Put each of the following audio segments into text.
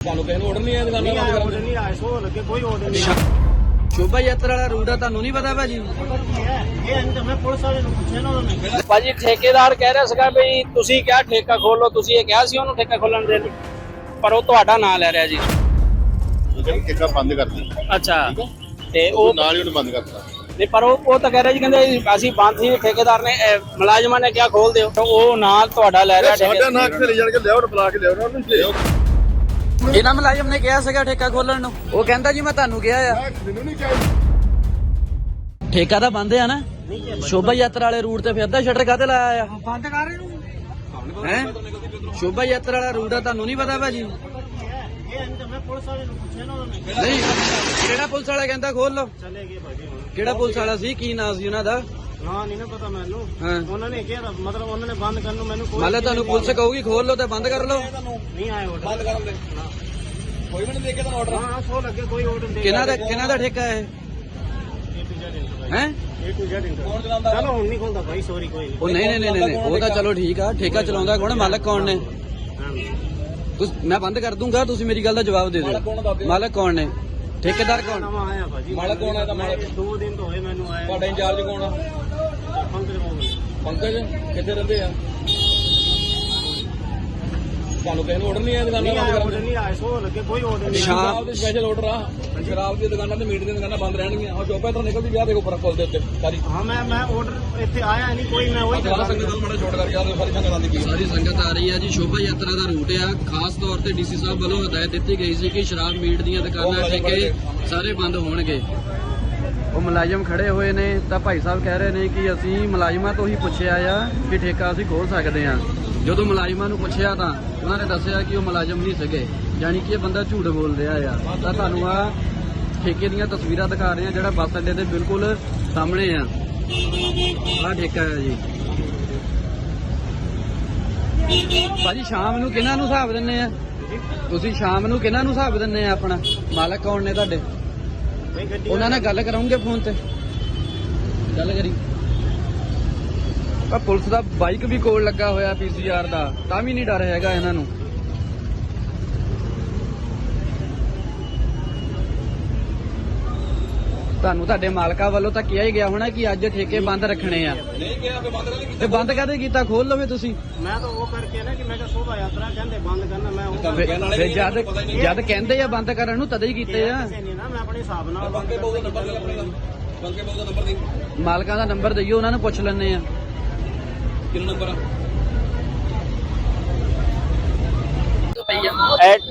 ਤੁਹਾਨੂੰ ਕਿਸੇ ਨੂੰ ਆਰਡਰ ਨਹੀਂ ਆਇਆ ਦੁਕਾਨਾਂ ਬੰਦ ਕਰਨ ਆਰਡਰ ਨਹੀਂ ਆਇਆ ਸੋ ਲੱਗੇ ਕੋਈ ਆਰਡਰ ਨਹੀਂ ਸ਼ੋਭਾ ਯਾਤਰਾ ਵਾਲਾ ਰੂਟ ਆ ਤੁਹਾਨੂੰ ਨਹੀਂ ਪਤਾ ਭਾਜੀ? ਆਇਆ ਇਹ ਅੰਤ ਮੈਂ ਪੁਲਿਸ ਵਾਲੇ ਨੂੰ ਪੁੱਛਿਆ ਨਾ ਉਹਨਾਂ ਨੇ। ਭਾਜੀ ਠੇਕੇਦਾਰ ਕਹਿ ਰਿਹਾ ਸੀਗਾ ਵੀ ਤੁਸੀਂ ਕਿਹਾ ਠੇਕਾ ਖੋਲੋ ਤੁਸੀਂ ਇਹ ਕਿਹਾ ਸੀ ਉਹਨੂੰ ਠੇਕਾ ਖੋਲਣ ਦੇ ਲਈ ਪਰ ਉਹ ਤੁਹਾਡਾ ਨਾਂ ਲੈ ਰਿਹਾ ਜੀ। ਜਿਹੜੀ ਠੇਕਾ ਬੰਦ ਕਰਦੀ ਅੱਛਾ। ਤੇ ਉਹ ਉਹ ਨਾਲ ਹੀ ਉਹਨੂੰ ਬੰਦ ਕਰਤਾ ਨਹੀਂ ਪਰ ਉਹ ਉਹ ਤਾਂ ਕਹਿ ਰਿਹਾ ਜੀ ਕਹਿੰਦੇ ਅਸੀਂ ਬੰਦ ਸੀ ਠੇਕੇਦਾਰ ਨੇ ਮੁਲਾਜ਼ਮਾਂ ਨੇ ਕਿਹਾ ਖੋਲ ਦਿਓ। ਉਹ ਨਾਂ ਤੁਹਾਡਾ ਲੈ ਰਿਹਾ ਠੇਕੇ ਨਾ ਕਿਤੇ ਲੈ ਜਾਣ ਕੇ ਲਿਆਓ ਬੁਲਾ ਕੇ ਲਿਆਓ ਉਹਨੂੰ। ਲਿਆਓ। ਇਹਨਾਂ ਮੁਲਾਜ਼ਮ ਨੇ ਕਿਹਾ ਸੀਗਾ ਠੇਕਾ ਖੋਲਣ ਨੂੰ। ਉਹ ਕਹਿੰਦਾ ਜੀ ਮੈਂ ਤੁਹਾਨੂੰ ਕਿਹਾ ਆ। ਮੈਨੂੰ ਨਹੀਂ ਠੇਕਾ ਤਾਂ ਬੰਦ ਆ ਨਾ। ਸ਼ੋਭਾ ਯਾਤਰਾ ਵਾਲੇ ਰੂਟ ਤੇ ਫਿਰਦਾ ਸ਼ਟਰ ਕਾਤੇ ਲਾਇਆ ਆ? ਬੰਦ ਕਰ ਰਹੇ ਨੂੰ। ਹੈ? ਸ਼ੋਭਾ ਯਾਤਰਾ ਵਾਲਾ ਰੂਟ ਆ ਤੁਹਾਨੂੰ ਨਹੀਂ ਪਤਾ ਭਾਜੀ? ਇਹ ਅੰਤ ਮੈਂ ਪੁਲਿਸ ਵਾਲੇ ਨੂੰ ਪੁੱਛਿਆ ਨਾ ਉਹਨਾਂ ਨੇ ਨਹੀਂ ਕਿਹੜਾ ਪੁਲਿਸ ਵਾਲਾ ਕਹਿੰਦਾ ਖੋਲ ਲਓ? ਕਿਹੜਾ ਪੁਲਿਸ ਵਾਲਾ ਸੀ? ਕੀ ਨਾਂ ਸੀ ਉਹਨਾਂ ਦਾ? ਨਾ ਨਹੀਂ ਨਾ ਪਤਾ ਮੈਨੂੰ। ਹਾਂ। ਉਹਨਾਂ ਨੇ ਕਿਹਾ ਤਾਂ ਮਤਲਬ ਉਹਨਾਂ ਨੇ ਬੰਦ ਕਰਨ ਨੂੰ ਮੈਨੂੰ ਕੋਈ ਮੰਨ ਲਓ ਤੁਹਾਨੂੰ ਪੁਲਿਸ ਕਹੂਗੀ ਖੋਲ ਲਓ ਤੇ ਬੰਦ ਕਰ ਲਓ। ਨਹੀਂ ਆਇਆ ਆਰਡਰ ਬੰਦ ਕਰਨ ਦੇ। ਕੋਈ ਵੀ ਨਹੀਂ ਦੇ ਕੇ ਤੁਹਾਨੂੰ ਆਰਡਰ ਹਾਂ ਸੋ ਲੱਗੇ ਕੋਈ ਆਰਡਰ ਨਹੀਂ ਕਿਹਨਾਂ ਦਾ ਕਿਹਨਾਂ ਦਾ ਠੇਕਾ ਹੈ? ਹੈ? ਏ ਟੂ ਜ਼ੈਡ ਕੌਣ ਚਲਾਉਂਦਾ? ਚਲੋ ਹੁਣ ਨਹੀਂ ਖੁੱਲਦਾ ਭਾਈ ਸੌਰੀ ਕੋਈ ਨਹੀਂ। ਉਹ ਨਹੀਂ ਨਹੀਂ ਨਹੀਂ ਨਹੀਂ ਉਹ ਤਾਂ ਚਲੋ ਠੀਕ ਆ। ਠੇਕਾ ਚਲਾਉਂਦਾ ਕੌਣ? ਮਾਲਕ ਕੌਣ ਨੇ। ਤੁਸ ਮੈਂ ਬੰਦ ਕਰ ਦੂੰਗਾ ਤੁਸੀਂ ਮੇਰੀ ਗੱਲ ਦਾ ਜਵਾਬ ਦੇ ਦਿਓ। ਮਾਲਕ ਕੌਣ ਨੇ? ਠੇਕੇਦਾਰ ਕੌਣ? ਨਵਾਂ ਆਇਆ ਭਾਜੀ। ਮਾਲਕ ਕੌਣ ਹੈ ਇਹਦਾ ਮਾਲਕ? ਦੋ ਦਿਨ ਤੋਂ ਹੋਏ ਮੈਨੂੰ ਆਇਆ। ਤੁਹਾਡਾ ਇੰਚਾਰਜ ਕੌਣ ਆ? ਪੰਕਜ ਮੋਹਨ ਪੰਕਜ ਕਿੱਥੇ ਰਹਿੰਦੇ ਆ? ਤੁਹਾਨੂੰ ਕਿਸੇ ਨੂੰ ਆਰਡਰ ਨਹੀਂ ਆਇਆ ਦੁਕਾਨਾਂ ਨਹੀਂ ਬੰਦ ਆਇਆ ਕਰਨ ਆਰਡਰ ਨਹੀਂ ਆਇਆ ਸੋ ਲੱਗੇ ਕੋਈ ਆਰਡਰ ਨਹੀਂ। ਸ਼ਾਮ- ਸ਼ਰਾਬ ਦੇ ਸਪੈਸ਼ਲ ਆਰਡਰ ਆ। ਸ਼ਰਾਬ ਦੀਆਂ ਦੁਕਾਨਾਂ ਤੇ ਮੀਟ ਦੀਆਂ ਦੁਕਾਨਾਂ ਬੰਦ ਰਹਿਣਗੀਆਂ। ਉਹ ਚੋਪਾ ਤੋਂ ਨਿਕਲਦੀ ਵਿਆਹ ਦੇ ਉੱਪਰ ਪੁੱਲ ਦੇ ਉੱਤੇ ਸਾਰੀ। ਹਾਂ ਮੈਂ ਮੈਂ ਆਰਡਰ ਇੱਥੇ ਆਇਆ ਨਹੀਂ ਕੋਈ ਮੈਂ ਉਹੀ ਸਾਰਾ ਸੰਗਤ ਨੂੰ ਮਾੜਾ ਛੋੜ ਕਰਕੇ ਆ ਸਾਰੀ ਸੰਗਤ ਆਂਦੀ ਕੀ ਸਾਰੀ ਸੰਗਤ ਆ ਰਹੀ ਹੈ ਜੀ ਸ਼ੋਭਾ ਯਾਤਰਾ ਦਾ ਰੂਟ ਆ। ਖਾਸ ਤੌਰ ਤੇ ਡੀਸੀ ਸਾਹਿਬ ਵੱਲੋਂ ਹਦਾਇਤ ਦਿੱਤੀ ਗਈ ਸੀ ਕਿ ਸ਼ਰਾਬ ਮੀਟ ਦੀਆਂ ਦੁਕਾਨਾਂ ਠੇਕੇ ਸਾਰੇ ਬੰਦ ਹੋਣਗੇ। ਉਹ ਮੁਲਾਜ਼ਮ ਖੜੇ ਹੋਏ ਨੇ ਤਾਂ ਭਾਈ ਸਾਹਿਬ ਕਹਿ ਰਹੇ ਨੇ ਕਿ ਅਸੀਂ ਮੁਲਾਜ਼ਮਾਂ ਤੋਂ ਹੀ ਪੁੱਛਿਆ ਆ ਕਿ ਠੇਕਾ ਅਸੀਂ ਖੋਲ ਸਕਦੇ ਆ ਜਦੋਂ ਮੁਲਾਜ਼ਮਾਂ ਨੂੰ ਪੁੱਛਿਆ ਤਾਂ ਉਹਨਾਂ ਨੇ ਦੱਸਿਆ ਕਿ ਉਹ ਮੁਲਾਜ਼ਮ ਨਹੀਂ ਸੀਗੇ। ਯਾਨੀ ਕਿ ਇਹ ਬੰਦਾ ਝੂਠ ਬੋਲ ਰਿਹਾ ਆ। ਤਾਂ ਤੁਹਾਨੂੰ ਆ ਠੇਕੇ ਦੀਆਂ ਤਸਵੀਰਾਂ ਦਿਖਾ ਰਹੇ ਆ ਜਿਹੜਾ ਬੱਸ ਅੱਡੇ ਦੇ ਬਿਲਕੁਲ ਸਾਹਮਣੇ ਆ। ਆਹ ਠੇਕਾ ਹੈ ਜੀ। ਭਾਜੀ, ਸ਼ਾਮ ਨੂੰ ਕਿਹਨਾਂ ਨੂੰ ਹਿਸਾਬ ਦਿੰਨੇ ਆ? ਤੁਸੀਂ ਸ਼ਾਮ ਨੂੰ ਕਿਹਨਾਂ ਨੂੰ ਹਿਸਾਬ ਦਿੰਨੇ ਆ ਆਪਣਾ? ਮਾਲਕ ਕੌਣ ਨੇ ਤੁਹਾਡੇ? ਉਹਨਾਂ ਨਾਲ ਗੱਲ ਕਰਾਉਂਗੇ ਫੋਨ ਤੇ। ਗੱਲ ਕਰੀ। ਆ ਪੁਲਿਸ ਦਾ ਬਾਈਕ ਵੀ ਕੋਲ ਲੱਗਾ ਹੋਇਆ ਪੀਸੀਆਰ ਦਾ, ਤਾਂ ਵੀ ਨਹੀਂ ਡਰ ਹੈਗਾ ਇਹਨਾਂ ਨੂੰ। ਤੁਹਾਨੂੰ ਤੁਹਾਡੇ ਮਾਲਕਾਂ ਵੱਲੋਂ ਤਾਂ ਕਿਹਾ ਹੀ ਗਿਆ ਹੋਣਾ ਕਿ ਅੱਜ ਠੇਕੇ ਬੰਦ ਰੱਖਣੇ ਆ। ਨਹੀਂ ਕਿਹਾ ਕਿ ਬੰਦ ਕਰ ਲਈ ਤੇ ਬੰਦ ਕਦੇ ਕੀਤਾ? ਖੋਲ ਲਵੇ ਤੁਸੀਂ? ਮੈਂ ਤਾਂ ਉਹ ਕਰਕੇ ਨਾ ਕਿ ਮੈਂ ਕਿਹਾ ਸ਼ੋਭਾ ਯਾਤਰਾ ਕਹਿੰਦੇ ਬੰਦ ਕਰਨਾ ਮੈਂ ਉਹ ਫਿਰ ਫਿਰ ਜਦ ਜਦ ਕਹਿੰਦੇ ਆ ਬੰਦ ਕਰਨ ਨੂੰ ਤਦੇ ਹੀ ਕੀਤੇ ਆ। ਕਿਸੇ ਨੇ ਨਾ ਮੈਂ ਆਪਣੇ ਹਿਸਾਬ ਨਾਲ ਬੰਦ ਬੰਕੇ ਬੋਲ ਦਾ ਨੰਬਰ ਦੇ ਆਪਣੇ। ਦਾ ਬੰਕੇ ਬੋਲ ਦਾ ਨੰਬਰ ਦੀ ਮਾਲਕਾਂ ਦਾ ਨੰਬਰ ਦਈਓ ਉਹਨਾਂ ਨੂੰ ਪੁੱਛ ਲੈਣੇ ਆ। ਕਿੰਨਾ ਨੰਬਰ ਆ?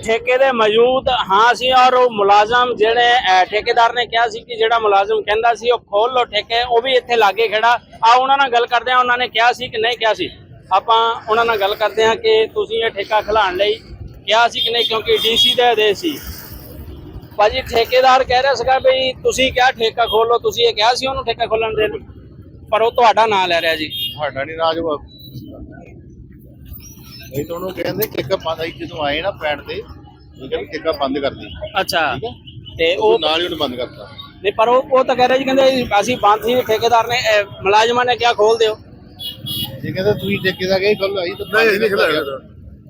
ਠੇਕੇ ਦੇ ਮੌਜੂਦ, ਹਾਂ ਸੀ ਔਰ ਉਹ ਮੁਲਾਜ਼ਮ ਜਿਹੜੇ ਠੇਕੇਦਾਰ ਨੇ ਕਿਹਾ ਸੀ ਕਿ ਜਿਹੜਾ ਮੁਲਾਜ਼ਮ ਕਹਿੰਦਾ ਸੀ, ਉਹ ਖੋਲ ਲੋ ਠੇਕੇ, ਉਹ ਵੀ ਇੱਥੇ ਲਾਗੇ ਖੜਾ। ਆ ਉਹਨਾਂ ਨਾਲ ਗੱਲ ਕਰਦੇ ਆ ਉਹਨਾਂ ਨੇ ਕਿਹਾ ਸੀ ਕਿ ਨਹੀਂ ਕਿਹਾ ਸੀ। ਆਪਾਂ ਉਹਨਾਂ ਨਾਲ ਗੱਲ ਕਰਦੇ ਆ ਕਿ ਤੁਸੀਂ ਇਹ ਠੇਕਾ ਖਿਲਾਉਣ ਲਈ ਕਿਹਾ ਸੀ ਕਿ ਨਹੀਂ, ਕਿਉਂਕਿ ਡੀਸੀ ਦੇ ਆਦੇਸ਼ ਸੀ। ਭਾਜੀ, ਠੇਕੇਦਾਰ ਕਹਿ ਰਿਹਾ ਸੀਗਾ ਵੀ ਤੁਸੀਂ ਕਿਹਾ ਠੇਕਾ ਖੋਲੋ ਤੁਸੀਂ ਇਹ ਕਿਹਾ ਸੀ ਉਹਨੂੰ ਠੇਕਾ ਖੋਲਣ ਦੇ? ਪਰ ਉਹ ਤੁਹਾਡਾ ਨਾਂ ਲੈ ਰਿਹਾ ਜੀ। ਤੁਹਾਡਾ ਨਹੀਂ ਰਾਜ ਇਹ ਤਾਂ ਉਹਨੂੰ ਕਹਿੰਦੇ ਠੇਕਾ ਬੰਦ ਆਈ ਜਦੋਂ ਆਏ ਨਾ ਪੈਣ ਤੇ ਉਹ ਕਹਿੰਦੇ ਠੇਕਾ ਬੰਦ ਕਰਦੀ ਅੱਛਾ। ਤੇ ਉਹ ਉਹ ਨਾਲ ਹੀ ਉਹਨੂੰ ਬੰਦ ਕਰਤਾ। ਨਹੀਂ ਪਰ ਉਹ ਉਹ ਤਾਂ ਕਹਿ ਰਿਹਾ ਜੀ ਕਹਿੰਦੇ ਅਸੀਂ ਬੰਦ ਸੀ ਠੇਕੇਦਾਰ ਨੇ ਮੁਲਾਜ਼ਮਾਂ ਨੇ ਕਿਹਾ ਖੋਲ ਦਿਓ। ਜੇ ਕਹਿੰਦਾ ਤੁਸੀਂ ਠੇਕੇ ਦਾ ਗਏ ਕੱਲ ਆਈ ਤਾਂ ਨਹੀਂ ਨਹੀਂ ਖਿਲਾਇਆ।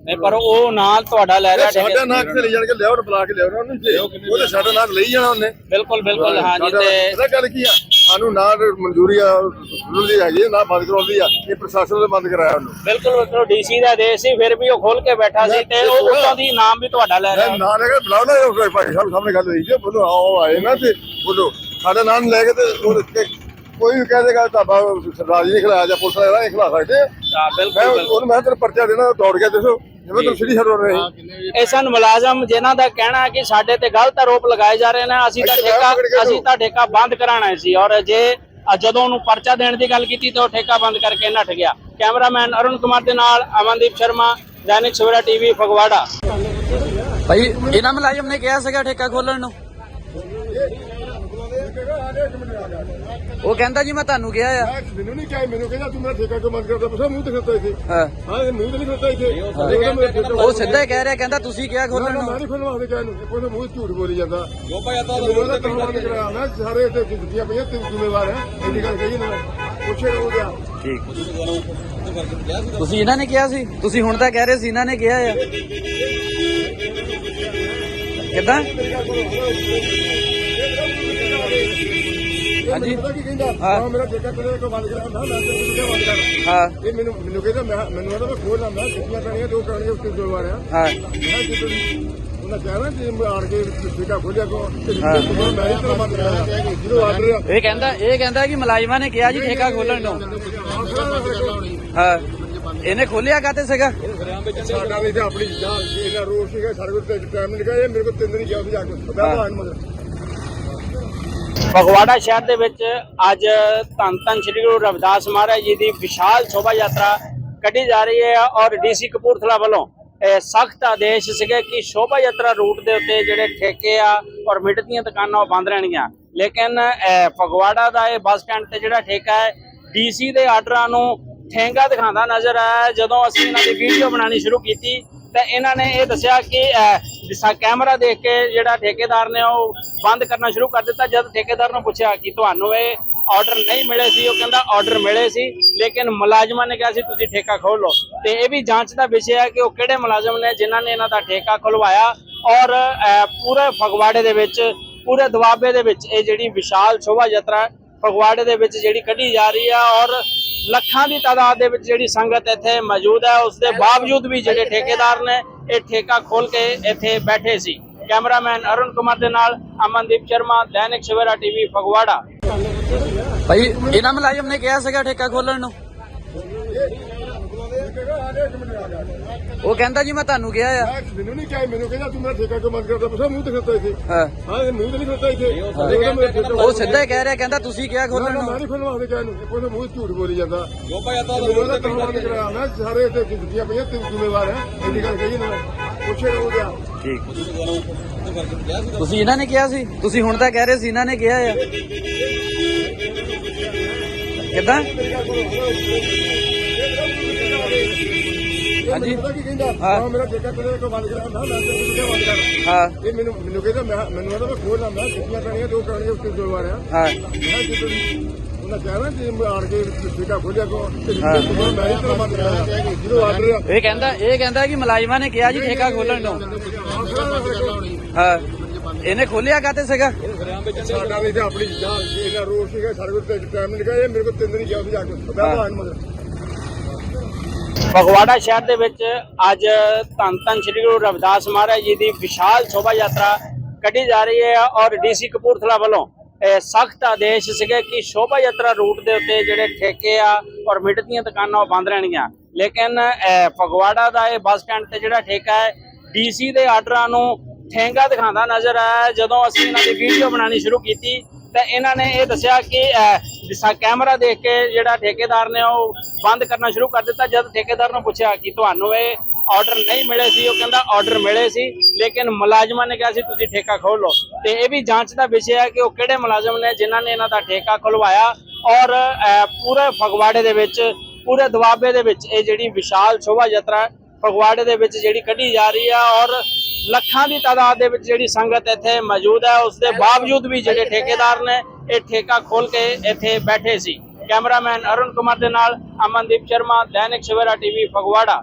ਨਹੀਂ ਪਰ ਉਹ ਨਾਂ ਤੁਹਾਡਾ ਲੈ ਰਿਹਾ ਠੇਕੇ ਨਾਂ ਕਿਤੇ ਲੈ ਜਾਣ ਕੇ ਲਿਆਓ ਬੁਲਾ ਕੇ ਲਿਆਓ ਉਹਨੂੰ। ਲਿਆਓ ਉਹ ਤੇ ਸਾਡਾ ਨਾਂ ਲਈ ਜਾਣਾ ਉਹਨੇ। ਬਿਲਕੁਲ ਬਿਲਕੁਲ ਹਾਂ ਜੀ ਸਾਡਾ- ਤੇ ਪਤਾ ਗੱਲ ਕੀ ਆ? ਸਾਨੂੰ ਨਾ ਮਨਜ਼ੂਰੀ ਆ ਉਹਦੀ ਹੈਗੀ ਨਾ ਬੰਦ ਕਰਾਉਂਦੀ ਆ ਇਹ ਪ੍ਰਸ਼ਾਸਨ ਨੇ ਬੰਦ ਕਰਾਇਆ ਉਹਨੂੰ। ਬਿਲਕੁਲ ਬਿਲਕੁਲ ਡੀਸੀ ਦਾ ਆਦੇਸ਼ ਸੀ ਫਿਰ ਵੀ ਉਹ ਖੋਲ ਕੇ ਬੈਠਾ ਸੀ ਤੇ ਉਹ ਉੱਤੋਂ ਦੀ ਨਾਮ ਵੀ ਤੁਹਾਡਾ ਲੈ ਮੈਂ ਰਿਹਾ ਨਾਂ ਲੈ ਕੇ ਬੁਲਾਓ ਨਾ ਉਹ ਭਾਈ ਸਾਹਿਬ ਸਾਹਮਣੇ ਗੱਲ ਹੋਈ ਜੀ ਬੋਲੋ ਆਓ ਆਏ ਨਾ ਤੇ ਬੋਲੋ। ਸਾਡਾ ਨਾਮ ਲੈ ਕੇ ਤੇ ਉਹ ਕੋਈ ਵੀ ਕਹਿ ਦੇਗਾ ਤੁਹਾਡਾ ਸਰਦਾਰ ਜੀ ਖਿਲਾਇਆ ਜਾਂ ਪੁਲਿਸ ਵਾਲਾ ਇਹ ਖਿਲਾ ਸਕਦੇ ਆ। ਹਾਂ ਮੈਂ ਬਿਲਕੁਲ। ਬਿਲਕੁਲ ਉਹਨੂੰ ਮੈਂ ਤੇਰਾ ਪਰਚਾ ਦੇਣਾ ਦੌੜ ਗਿਆ ਦੇਖੋ। ਜਿਵੇਂ ਰਹੇ ਇਹ ਸਨ ਮੁਲਾਜ਼ਮ ਜਿਨ੍ਹਾਂ ਦਾ ਕਹਿਣਾ ਹੈ ਕਿ ਸਾਡੇ ਤੇ ਗਲਤ ਆਰੋਪ ਲਗਾਏ ਜਾ ਰਹੇ ਨੇ ਅਸੀਂ ਤਾਂ ਠੇਕਾ ਅਸੀਂ ਤਾਂ ਠੇਕਾ ਬੰਦ ਕਰਾਣਾ ਸੀ ਔਰ ਜੇ ਜਦੋਂ ਉਹਨੂੰ ਪਰਚਾ ਦੇਣ ਦੀ ਗੱਲ ਕੀਤੀ ਤਾਂ ਉਹ ਠੇਕਾ ਬੰਦ ਕਰਕੇ ਨੱਠ ਗਿਆ। ਕੈਮਰਾਮੈਨ ਅਰੁਣ ਕੁਮਾਰ ਦੇ ਨਾਲ ਅਮਨਦੀਪ ਸ਼ਰਮਾ ਦੈਨਿਕ ਸਵੇਰਾ ਟੀਵੀ ਫਗਵਾੜਾ। ਭਾਈ ਇਹਨਾਂ ਮੁਲਾਜ਼ਮ ਨੇ ਕਿਹਾ ਸੀਗਾ ਠੇਕਾ ਖੋਲਣ ਨੂੰ। ਉਹ ਕਹਿੰਦਾ ਜੀ ਮੈਂ ਤੁਹਾਨੂੰ ਕਿਹਾ ਆ। ਮੈਨੂੰ ਨਹੀਂ ਕਹੇ ਮੈਨੂੰ ਕਹਿੰਦਾ ਤੂੰ ਮੇਰਾ ਠੇਕਾ ਕਿਉਂ ਬੰਦ ਕਰਦਾ? ਪੁੱਛਾ ਮੂੰਹ ਤੇ ਖੜਦਾ ਇੱਥੇ। ਹਾਂ। ਹਾਂ ਇਹ ਮੂੰਹ ਤੇ ਨਹੀਂ ਖੜਦਾ ਇੱਥੇ। ਉਹ ਸਿੱਧਾ ਹੀ ਕਹਿ ਰਿਹਾ ਕਹਿੰਦਾ ਤੁਸੀਂ ਕਿਹਾ ਖੋਲਣ ਮੈਂ ਨੂੰ ਨਹੀਂ ਖੋਲਣ ਵਾਸਤੇ ਕਹਿ ਨੂੰ। ਕੋਈ ਮੂੰਹ ਝੂਠ ਬੋਲੀ ਜਾਂਦਾ। ਜੋ ਭਾਈ ਆਤਾ ਮੈਨੂੰ ਉਹਦਾ ਕੰਮ ਕਰਾਇਆ। ਮੈਂ ਸਾਰੇ ਇੱਥੇ ਦਿੱਤੀਆਂ ਪਈਆਂ ਤੂੰ ਜ਼ਿੰਮੇਵਾਰ ਹੈ ਇੰਨੀ ਗੱਲ ਕਹੀ ਨਾ ਪੁੱਛੇ ਉਹ ਗਿਆ ਤੁਸੀਂ ਇਹਨਾਂ ਨੇ ਕਿਹਾ ਸੀ? ਤੁਸੀਂ ਹੁਣ ਤਾਂ ਕਹਿ ਰਹੇ ਸੀ ਇਹਨਾਂ ਨੇ ਕਿਹਾ ਆ। ਕਿੱਦਾਂ? ਹਾਂਜੀ। ਪਤਾ ਕੀ ਕਹਿੰਦਾ? ਹਾਂ। ਹਾਂ ਮੇਰਾ ਠੇਕਾ ਕਰੇ ਕੋ ਬੰਦ ਕਰਾ ਮੈਂ ਮੈਂ ਕਿਹਾ ਬੰਦ ਕਰ? ਹਾਂ। ਇਹ ਮੈਨੂੰ ਮੈਨੂੰ ਕਹਿੰਦਾ ਮੈਂ ਮੈਨੂੰ ਕਹਿੰਦਾ ਮੈਂ ਖੋਲ ਲਾਂ ਮੈਂ ਕਿੰਨੀਆਂ ਕਰਨੀਆਂ ਦੋ ਕਰਨੀਆਂ ਉਸ ਤੋਂ ਆ ਰਿਹਾ ਹਾਂ। ਮੈਂ ਜਦੋਂ ਉਹਨਾਂ ਕਹਿਣਾ ਕਿ ਮੈਂ ਆਣ ਕੇ ਠੇਕਾ ਖੋਲਿਆ ਕੋ ਤੇ ਹਾਂ। ਮੈਂ ਹੀ ਤਾਂ ਬੰਦ ਕਰਾਇਆ ਜਦੋਂ ਆਰਡਰ ਇਹ ਕਹਿੰਦਾ ਇਹ ਕਹਿੰਦਾ ਕਿ ਮੁਲਾਜ਼ਮਾਂ ਨੇ ਕਿਹਾ ਜੀ ਠੇਕਾ ਖੋਲਣ ਨੂੰ। ਹਾਂ। ਇਹਨੇ ਖੋਲਿਆ ਕਾਤੇ ਸੀਗਾ? ਸਾਡਾ ਵੀ ਤੇ ਆਪਣੀ ਜਾਂ ਇਹਨਾਂ ਰੋਸ ਸੀਗਾ ਸਾਡੇ ਕੋਲ ਟਾਈਮ ਨਹੀਂ ਗਿਆ ਇਹ ਮੇਰੇ ਕੋਲ ਤਿੰਨ ਦਿਨ ਗਿਆ ਸੀ ਜਾ ਕੇ। ਮੈਂ। ਭਾਣ ਮਗਰ। ਫਗਵਾੜਾ ਸ਼ਹਿਰ ਦੇ ਵਿੱਚ ਅੱਜ ਧੰਨ ਧੰਨ ਸ੍ਰੀ ਗੁਰੂ ਰਵਿਦਾਸ ਮਹਾਰਾਜ ਜੀ ਦੀ ਵਿਸ਼ਾਲ ਸ਼ੋਭਾ ਯਾਤਰਾ ਕੱਢੀ ਜਾ ਰਹੀ ਹੈ ਔਰ ਡੀਸੀ ਕਪੂਰਥਲਾ ਵੱਲੋਂ ਸਖਤ ਆਦੇਸ਼ ਸੀਗੇ ਕਿ ਸ਼ੋਭਾ ਯਾਤਰਾ ਰੂਟ ਦੇ ਉੱਤੇ ਜਿਹੜੇ ਠੇਕੇ ਆ ਔਰ ਮਿੱਟ ਦੀਆਂ ਦੁਕਾਨਾਂ ਉਹ ਬੰਦ ਰਹਿਣਗੀਆਂ। ਲੇਕਿਨ ਫਗਵਾੜਾ ਦਾ ਇਹ ਬੱਸ ਸਟੈਂਡ ਤੇ ਜਿਹੜਾ ਠੇਕਾ ਹੈ, ਡੀਸੀ ਦੇ ਆਰਡਰਾਂ ਨੂੰ ਠੇਂਗਾ ਦਿਖਾਉਂਦਾ ਨਜ਼ਰ ਆਇਆ। ਜਦੋਂ ਅਸੀਂ ਇਹਨਾਂ ਦੀ ਵੀਡੀਓ ਬਣਾਉਣੀ ਸ਼ੁਰੂ ਕੀਤੀ, ਤਾਂ ਇਹਨਾਂ ਨੇ ਇਹ ਦੱਸਿਆ ਕਿ ਜਿਸਾ ਕੈਮਰਾ ਦੇਖ ਕੇ ਜਿਹੜਾ ਠੇਕੇਦਾਰ ਨੇ ਉਹ ਬੰਦ ਕਰਨਾ ਸ਼ੁਰੂ ਕਰ ਦਿੱਤਾ। ਜਦ ਠੇਕੇਦਾਰ ਨੂੰ ਪੁੱਛਿਆ ਕਿ ਤੁਹਾਨੂੰ ਇਹ ਆਰਡਰ ਨਹੀਂ ਮਿਲੇ ਸੀ, ਉਹ ਕਹਿੰਦਾ ਆਰਡਰ ਮਿਲੇ ਸੀ, ਲੇਕਿਨ ਮੁਲਾਜ਼ਮਾਂ ਨੇ ਕਿਹਾ ਸੀ, ਤੁਸੀਂ ਠੇਕਾ ਖੋਲ ਲਓ। ਤੇ ਇਹ ਵੀ ਜਾਂਚ ਦਾ ਵਿਸ਼ਾ ਹੈ ਕਿ ਉਹ ਕਿਹੜੇ ਮੁਲਾਜ਼ਮ ਨੇ ਜਿਨ੍ਹਾਂ ਨੇ ਇਹਨਾਂ ਦਾ ਠੇਕਾ ਖੁਲਵਾਇਆ ਔਰ ਪੂਰੇ ਫਗਵਾੜੇ ਦੇ ਵਿੱਚ, ਪੂਰੇ ਦੁਆਬੇ ਦੇ ਵਿੱਚ ਇਹ ਜਿਹੜੀ ਵਿਸ਼ਾਲ ਸ਼ੋਭਾ ਯਾਤਰਾ ਫਗਵਾੜੇ ਦੇ ਵਿੱਚ ਜਿਹੜੀ ਕੱਢੀ ਜਾ ਰਹੀ ਹੈ ਔਰ ਲੱਖਾਂ ਦੀ ਤਾਦਾਦ ਦੇ ਵਿੱਚ ਜਿਹੜੀ ਸੰਗਤ ਇੱਥੇ ਮੌਜੂਦ ਹੈ, ਉਸ ਦੇ ਬਾਵਜੂਦ ਵੀ ਜਿਹੜੇ ਠੇਕੇਦਾਰ ਨੇ ਇਹ ਠੇਕਾ ਖੋਲ ਕੇ ਇੱਥੇ ਬੈਠੇ ਸੀ। ਕੈਮਰਾਮੈਨ ਅਰੁਣ ਕੁਮਾਰ ਦੇ ਨਾਲ ਅਮਨਦੀਪ ਸ਼ਰਮਾ, ਦੈਨਿਕ ਸਵੇਰਾ ਟੀਵੀ, ਫਗਵਾੜਾ। ਭਾਈ, ਇਹਨਾਂ ਮੁਲਾਜ਼ਮ ਨੇ ਕਿਹਾ ਸੀਗਾ ਠੇਕਾ ਖੋਲਣ ਨੂੰ। ਉਹ ਕਹਿੰਦਾ ਜੀ ਮੈਂ ਤੁਹਾਨੂੰ ਕਿਹਾ ਆ। ਮੈਨੂੰ ਨਹੀਂ ਕਿਹਾ ਮੈਨੂੰ ਕਹਿੰਦਾ ਤੂੰ ਮੇਰਾ ਠੇਕਾ ਕਿਉਂ ਬੰਦ ਕਰਦਾ? ਪੁੱਛਾ ਮੂੰਹ ਤੇ ਖੜਤਾ ਇੱਥੇ। ਹਾਂ। ਹਾਂ ਇਹ ਮੂੰਹ ਤੇ ਨਹੀਂ ਖੜਤਾ ਇੱਥੇ। ਉਹ ਸਿੱਧਾ ਹੀ ਕਹਿ ਰਿਹਾ ਕਹਿੰਦਾ ਤੁਸੀਂ ਕਿਹਾ ਖੋਲਣ ਮੈਂ ਨੂੰ। ਨਹੀਂ ਖੋਲਵਾ ਦੇ ਕਹਿ ਨੂੰ ਕੋਈ ਮੂੰਹ ਝੂਠ ਬੋਲੀ ਜਾਂਦਾ। ਮੈਨੂੰ ਰੂਟ ਉਹਦਾ ਤੇ ਬੰਦ ਕਰਾਇਆ ਮੈਂ ਸਾਰੇ ਇੱਥੇ ਜ਼ਿੰਦਗੀਆਂ ਪਈਆਂ ਤੇ ਜ਼ਿੰਮੇਵਾਰ ਹੈ ਇੰਨੀ ਗੱਲ ਕਹੀ ਨਾ। ਪੁੱਛੇ ਹੋ ਗਿਆ ਠੀਕ। ਤੁਸੀਂ ਇਹਨਾਂ ਨੇ ਕਿਹਾ ਸੀ? ਤੁਸੀਂ ਹੁਣ ਤਾਂ ਕਹਿ ਰਹੇ ਸੀ ਇਹਨਾਂ ਨੇ ਕਿਹਾ ਆ। ਕਿੱਦਾਂ? ਹਾਂਜੀ। ਪਤਾ ਕੀ ਕਹਿੰਦਾ? ਹਾਂ। ਹਾਂ ਮੇਰਾ ਠੇਕਾ ਕਰੇ ਕੋ ਬੰਦ ਕਰਾਇਆ ਮੈਂ ਮੈਂ ਕਿਹਾ ਬੰਦ ਕਰ ਹਾਂ। ਇਹ ਮੈਨੂੰ ਮੈਨੂੰ ਕਹਿੰਦਾ ਮੈਂ ਮੈਨੂੰ ਕਹਿੰਦਾ ਮੈਂ ਖੋਲ ਲਾਂ ਮੈਂ ਕਿੰਨੀਆਂ ਕਰਨੀਆਂ ਦੋ ਕਰਨੀਆਂ ਉਸ ਤੋਂ ਆ ਰਿਹਾ। ਹਾਂ। ਮੈਂ ਜਦੋਂ ਉਹਨਾਂ ਕਹਿਣਾ ਕਿ ਮੈਂ ਆਣ ਕੇ ਠੇਕਾ ਖੋਲਿਆ ਕੋ ਤੇ ਹਾਂ। ਮੈਂ ਹੀ ਤਾਂ ਬੰਦ ਕਰਾਇਆ। ਜਦੋਂ ਆਰਡਰ ਇਹ ਕਹਿੰਦਾ ਇਹ ਕਹਿੰਦਾ ਕਿ ਮੁਲਾਜ਼ਮਾਂ ਨੇ ਕਿਹਾ ਜੀ ਠੇਕਾ ਖੋਲਣ ਨੂੰ। ਹਾਂ। ਇਹਨੇ ਖੋਲਿਆ ਕਾਤੇ ਸੀਗਾ? ਸਾਡਾ ਵੀ ਤੇ ਆਪਣੀ ਜਾਂ ਇਹਨਾਂ ਰੋਸ ਸੀਗਾ ਸਾਡੇ ਕੋਲ ਤੇ ਟਾਈਮ ਨਹੀਂ ਗਿਆ ਇਹ ਮੇਰੇ ਕੋਲ ਤਿੰਨ ਦਿਨ ਗਿਆ ਸੀ ਜਾ ਕੇ। ਮੈਂ। ਭਾਣ ਮਗਰ। ਫਗਵਾੜਾ ਸ਼ਹਿਰ ਦੇ ਵਿੱਚ ਅੱਜ ਧੰਨ ਧੰਨ ਸ੍ਰੀ ਗੁਰੂ ਰਵਿਦਾਸ ਮਹਾਰਾਜ ਜੀ ਦੀ ਵਿਸ਼ਾਲ ਸ਼ੋਭਾ ਯਾਤਰਾ ਕੱਢੀ ਜਾ ਰਹੀ ਹੈ ਔਰ ਡੀਸੀ ਕਪੂਰਥਲਾ ਵੱਲੋਂ ਸਖਤ ਆਦੇਸ਼ ਸੀਗੇ ਕਿ ਸ਼ੋਭਾ ਯਾਤਰਾ ਰੂਟ ਦੇ ਉੱਤੇ ਜਿਹੜੇ ਠੇਕੇ ਆ ਔਰ ਮਿੱਟ ਦੀਆਂ ਦੁਕਾਨਾਂ ਉਹ ਬੰਦ ਰਹਿਣਗੀਆਂ। ਲੇਕਿਨ ਫਗਵਾੜਾ ਦਾ ਇਹ ਬੱਸ ਸਟੈਂਡ ਤੇ ਜਿਹੜਾ ਠੇਕਾ ਹੈ, ਡੀਸੀ ਦੇ ਆਰਡਰਾਂ ਨੂੰ ਠੇਂਗਾ ਦਿਖਾਉਂਦਾ ਨਜ਼ਰ ਆਇਆ। ਜਦੋਂ ਅਸੀਂ ਇਹਨਾਂ ਦੀ ਵੀਡੀਓ ਬਣਾਉਣੀ ਸ਼ੁਰੂ ਕੀਤੀ, ਤਾਂ ਇਹਨਾਂ ਨੇ ਇਹ ਦੱਸਿਆ ਕਿ ਜਿਸਾ ਕੈਮਰਾ ਦੇਖ ਕੇ ਜਿਹੜਾ ਠੇਕੇਦਾਰ ਨੇ ਉਹ ਬੰਦ ਕਰਨਾ ਸ਼ੁਰੂ ਕਰ ਦਿੱਤਾ। ਜਦ ਠੇਕੇਦਾਰ ਨੂੰ ਪੁੱਛਿਆ ਕਿ ਤੁਹਾਨੂੰ ਇਹ ਆਰਡਰ ਨਹੀਂ ਮਿਲੇ ਸੀ, ਉਹ ਕਹਿੰਦਾ ਆਰਡਰ ਮਿਲੇ ਸੀ, ਲੇਕਿਨ ਮੁਲਾਜ਼ਮਾਂ ਨੇ ਕਿਹਾ ਸੀ, ਤੁਸੀਂ ਠੇਕਾ ਖੋਲ ਲਓ। ਤੇ ਇਹ ਵੀ ਜਾਂਚ ਦਾ ਵਿਸ਼ਾ ਹੈ ਕਿ ਉਹ ਕਿਹੜੇ ਮੁਲਾਜ਼ਮ ਨੇ ਜਿਨ੍ਹਾਂ ਨੇ ਇਹਨਾਂ ਦਾ ਠੇਕਾ ਖੁਲਵਾਇਆ ਔਰ ਪੂਰੇ ਫਗਵਾੜੇ ਦੇ ਵਿੱਚ, ਪੂਰੇ ਦੁਆਬੇ ਦੇ ਵਿੱਚ ਇਹ ਜਿਹੜੀ ਵਿਸ਼ਾਲ ਸ਼ੋਭਾ ਯਾਤਰਾ ਫਗਵਾੜੇ ਦੇ ਵਿੱਚ ਜਿਹੜੀ ਕੱਢੀ ਜਾ ਰਹੀ ਹੈ ਔਰ ਲੱਖਾਂ ਦੀ ਤਾਦਾਦ ਦੇ ਵਿੱਚ ਜਿਹੜੀ ਸੰਗਤ ਇੱਥੇ ਮੌਜੂਦ ਹੈ, ਉਸ ਦੇ ਬਾਵਜੂਦ ਵੀ ਜਿਹੜੇ ਠੇਕੇਦਾਰ ਨੇ ਇਹ ਠੇਕਾ ਖੋਲ ਕੇ ਇੱਥੇ ਬੈਠੇ ਸੀ। ਕੈਮਰਾਮੈਨ ਅਰੁਣ ਕੁਮਾਰ ਦੇ ਨਾਲ ਅਮਨਦੀਪ ਸ਼ਰਮਾ, ਦੈਨਿਕ ਸਵੇਰਾ ਟੀਵੀ, ਫਗਵਾੜਾ।